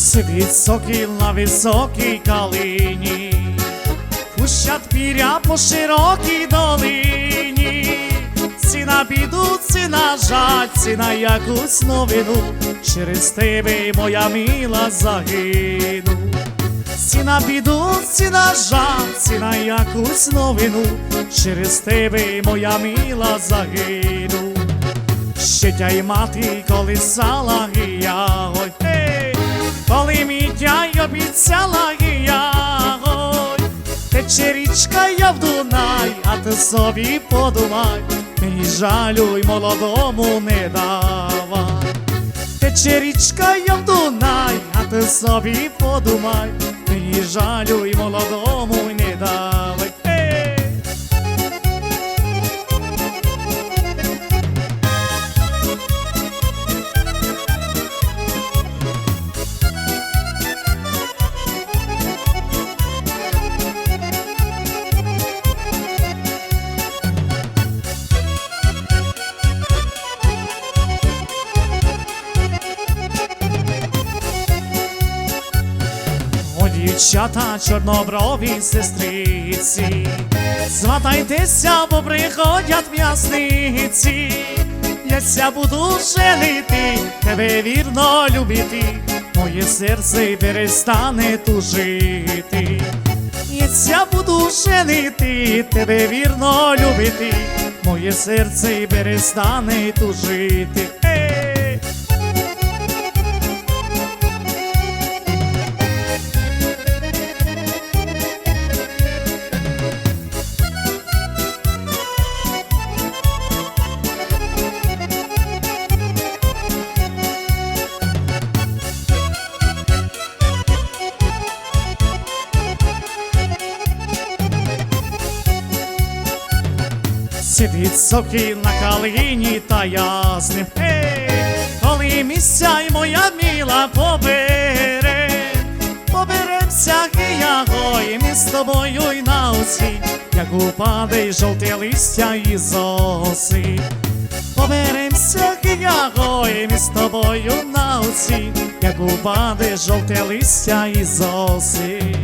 Сидить сокіл на високій калині, пущать піря по широкій долині, ціна біду, ціна жаль, ціна якусь новину, через тебе моя мила загину. Ціна біду, ціна жаль, ціна якусь новину, через тебе моя мила загину. Ще тя й мати колисала я, обіцяла я, ой, тече річка я в Дунай, а ти собі подумай, мені жалю й молодому не давай. Тече річка я в Дунай, а ти собі подумай, мені жалю й молодому не давай. Дівчата чорноброві сестриці, сватайтеся, бо приходять м'ясниці. Яся буду женити, тебе вірно любити, моє серце перестане тужити. Яся буду женити, тебе вірно любити, моє серце перестане тужити. Ей! Сидить сокіл на калині, та я з ним Ей, коли місця й моя міла побере, поберемся і я і ми з тобою й на оці, як упаде й жовте листя із оси. Поберемся і я і ми з тобою на оці, як упаде жовте листя із оси.